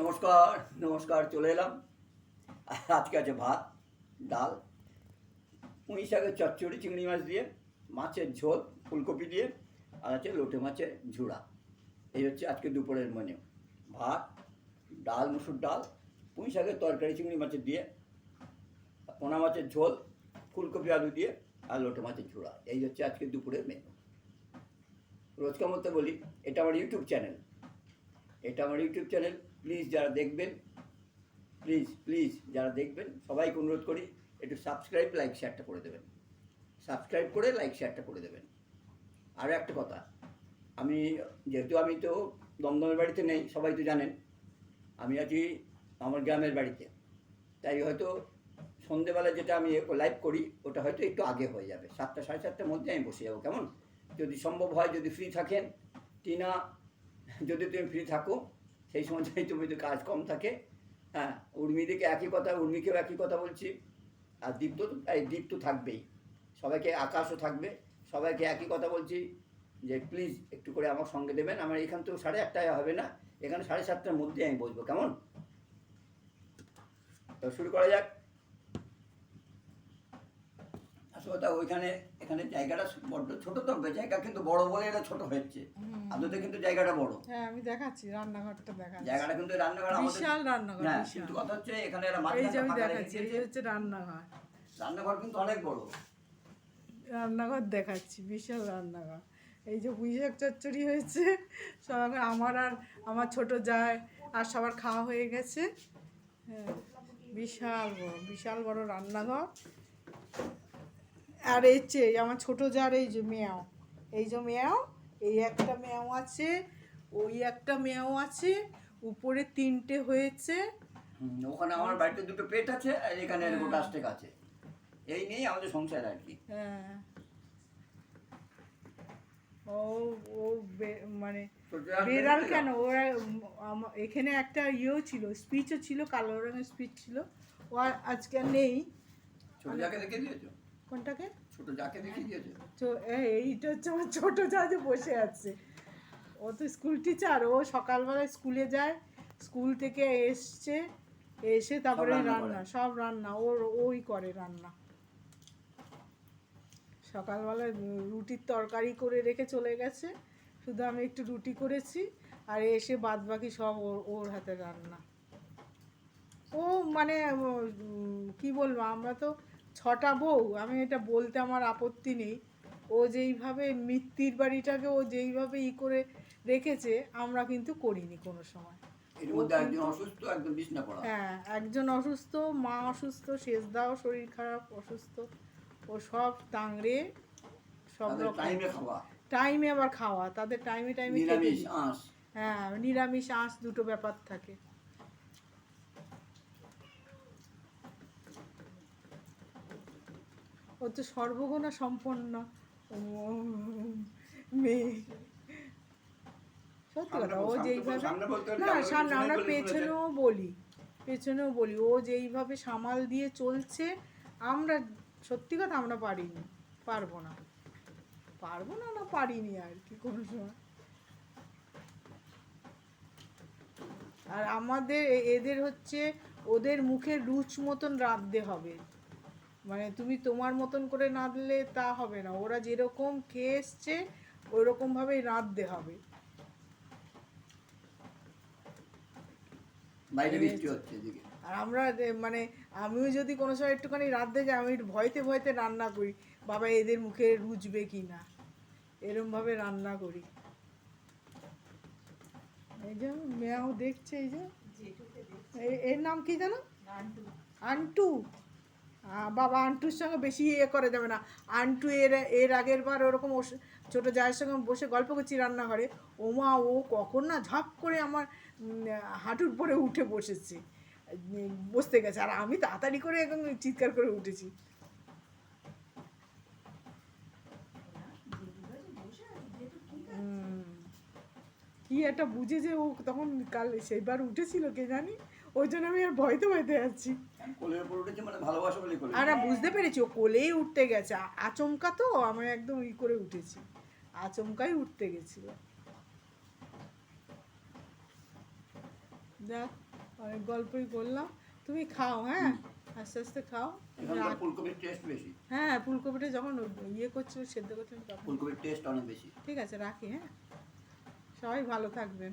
নমস্কার নমস্কার, চলে এলাম। আজকে আছে ভাত, ডাল, পুঁই শাকের চচ্চড়ি, চিংড়ি মাছ দিয়ে, মাছের ঝোল, ফুলকপি দিয়ে, আর আছে লোটে মাছের ঝুড়া। এই হচ্ছে আজকে দুপুরের মেনু ভাত, ডাল, মুসুর ডাল, পুঁই শাকের তরকারি, চিংড়ি মাছের দিয়ে, পোনা মাছের ঝোল, ফুলকপি আলু দিয়ে, আর লোটে মাছের ঝুড়া। এই হচ্ছে আজকে দুপুরের মেনু রোজকার মতো বলি, এটা আমার ইউটিউব চ্যানেল এটা আমার ইউটিউব চ্যানেল প্লিজ যারা দেখবেন প্লিজ প্লিজ যারা দেখবেন, সবাইকে অনুরোধ করি, একটু সাবস্ক্রাইব লাইক শেয়ারটা করে দেবেন। সাবস্ক্রাইব করে লাইক শেয়ারটা করে দেবেন। আরও একটা কথা, আমি যেহেতু আমি তো দমদমের বাড়িতে নেই, সবাই তো জানেন, আমি আছি আমার গ্রামের বাড়িতে। তাই হয়তো সন্ধেবেলা যেটা আমি লাইভ করি, ওটা হয়তো একটু আগে হয়ে যাবে। সাতটা, সাড়ে সাতটার মধ্যে আমি বসে যাব, কেমন? যদি সম্ভব হয়, যদি ফ্রি থাকেন, টিনা যদি তুমি ফ্রি থাকো, সেই সময় তুমি যদি কাজ কম থাকে হ্যাঁ উর্মিদিকে একই কথা, উর্মিকেও একই কথা বলছি। আর দীপ্ত তো, এই দ্বীপ তো থাকবেই। সবাইকে আকাশও থাকবে। সবাইকে একই কথা বলছি যে, প্লিজ একটু করে আমার সঙ্গে দেবেন। আমার এখান তো সাড়ে আটটায় হবে না? এখানে সাড়ে সাতটার মধ্যে আমি বসবো। কেমন? তো শুরু করা যাক। আসলে ওইখানে এখানে জায়গাটা বড্ড ছোট তো জায়গা কিন্তু বড় বলে এটা ছোট হচ্ছে আদতে কিন্তু জায়গাটা বড়। হ্যাঁ আমি দেখাচ্ছি রান্নাঘরটা দেখাচ্ছি। জায়গাটা কিন্তু রান্নাঘর আমাদের বিশাল রান্নাঘর বিশাল। কিন্তু কথা হচ্ছে এখানে যে আমি দেখাচ্ছি এই। হচ্ছে রান্নাঘর। রান্নাঘর কিন্তু অনেক বড়। রান্নাঘর দেখাচ্ছি বিশাল রান্নাঘর। এই যে পুঁইশাক চচ্চড়ি হয়েছে সব আমার আর আমার ছোট যায় আর সবার খাওয়া হয়ে গেছে। হ্যাঁ বিশাল বড় বিশাল বড় রান্নাঘর। আর এই চেয়ে আমার ছোটো যার এই যে মেয়াও। এই যে মেয়াও এই একটা মেয়াও আছে ওই একটা মেয়াও আছে উপরে তিনটে হয়েছে। ওখানে আমার বাড়িতে দুটো পেট আছে আর এখানে গোটা স্টেক আছে। এই নিয়েই আমাদের সংসার আর কি। হ্যাঁ। ও ও মানে বেড়াল কেন? ওরা এখানে একটা ইয়েও ছিল স্পিচও ছিল কালো রঙের স্পিচ ছিল। ও আর আজকে নেই। ছোট যাকে দেখে দিয়েছ? কোনটাকে? ছোট যাকে দেখে দিয়েছ। তো এইটা হচ্ছে আমার ছোট যা যে বসে আছে। ও তো স্কুল টিচার ও সকালবেলায় স্কুলে যায় স্কুল থেকে এসছে এসে তারপরে রান্না সব রান্না ওর ওই করে রান্না। সকালবেলায় রুটির তরকারি করে রেখে চলে গেছে শুধু আমি একটু রুটি করেছি আর এসে বাদ বাকি সব ওর ওর হাতে রান্না। ও মানে কি বলব আমরা তো ছটা বউ আমি এটা বলতে আমার আপত্তি নেই। ও যেইভাবে মিত্তির বাড়িটাকে ও যেইভাবে ই করে রেখেছে আমরা কিন্তু করিনি কোনো সময়। হ্যাঁ একজন অসুস্থ মা অসুস্থ শেষদাও শরীর খারাপ অসুস্থ। ও সব টাংড়ে সব টাইমে খাওয়া। টাইমে আবার খাওয়া তাদের টাইমে টাইমে নিরামিষ হ্যাঁ নিরামিষ আঁশ দুটো ব্যাপার থাকে। ও তো সর্বগুণা সম্পন্ন। মেয়ে। সত্যি কথা ও যেইভাবে না আমরা সামনে আমরা পেছনেও বলি পেছনেও বলি ও যেইভাবে সামাল দিয়ে চলছে আমরা সত্যি কথা আমরা পারিনি পারব না। পারব না না পারিনি আর কি কোনো সময়। আর আমাদের এদের হচ্ছে ওদের মুখে রুচ মতন রাঁধতে হবে। মানে তুমি তোমার মতন করে রাঁধলে তা হবে না। ওরা যেরকম খেয়ে এসছে ওই রকমভাবেই রাঁধতে হবে। বাইরে বৃষ্টি হচ্ছে এদিকে। আর আমরা মানে আমিও যদি কোনো সময় একটুখানি রাঁধতে যাই আমি একটু ভয়তে ভয়তে রান্না করি। বাবা এদের মুখে রুচবে কি না? এরমভাবে রান্না করি। এই যে মেয়াও দেখছে এই যে। এর নাম কি জানো আন্টু। আহ, বাবা আন্টুর সঙ্গে বেশি ইয়ে করে যাবে না। আন্টু এর এর আগের বার ওরকম ছোট জায়ের সঙ্গে বসে গল্প করছি রান্নাঘরে। ওমা, ও কখন না ঝাপ করে আমার হাঁটুর পরে উঠে বসেছে। বসতে গেছে। আর আমি তাড়াতাড়ি করে একদম চিৎকার করে উঠেছি। কি একটা বুঝে যে ও তখন কাল সেইবার উঠেছিল কে জানি? ওই জন্য আমি আর ভয়তে ভয়তে যাচ্ছি। মানে আর বুঝতে পেরেছি ও কোলেই উঠতে গেছে। আচমকা তো আমি একদম ই করে উঠেছি। আচমকাই উঠতে গেছিল। দেখ অনেক গল্পই করলাম তুমি খাও হ্যাঁ? আস্তে আস্তে খাও। ফুলকপির টেস্ট বেশি। হ্যাঁ ফুলকপিটা যখন ইয়ে করছিল সেদ্ধ তখন ফুলকপির টেস্ট অনেক বেশি। ঠিক আছে রাখি হ্যাঁ? সবাই ভালো থাকবেন।